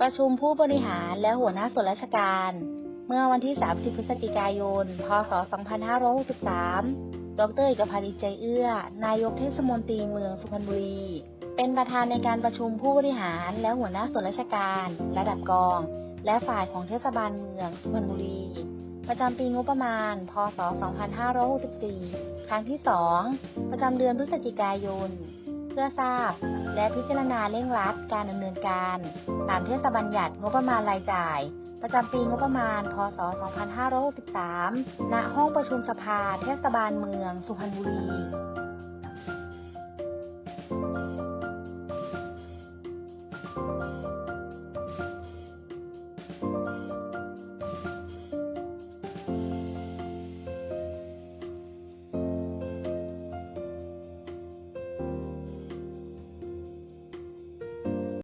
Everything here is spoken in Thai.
ประชุมผู้บริหารและหัวหน้าส่วนราชการ เมื่อวันที่ 30 พฤศจิกายน พศ 2563 ดรเอกพันธ์อิใจเอื้อ นายกเทศมนตรีเมืองสุพรรณบุรี เป็นประธานในการประชุมผู้บริหารและหัวหน้าส่วนราชการ ระดับกอง และฝ่ายของเทศบาลเมืองสุพรรณบุรี ประจำปีงบประมาณ พศ 2564 ครั้งที่ 2 ประจำเดือนพฤศจิกายน พื่อทราบ และพิจารณาเร่งรัดการดำเนินการ ตามเทศบัญญัติงบประมาณรายจ่าย ประจำปีงบประมาณ พศ 2563 ณ ห้องประชุมสภาเทศบาลเมือง สุพรรณบุรี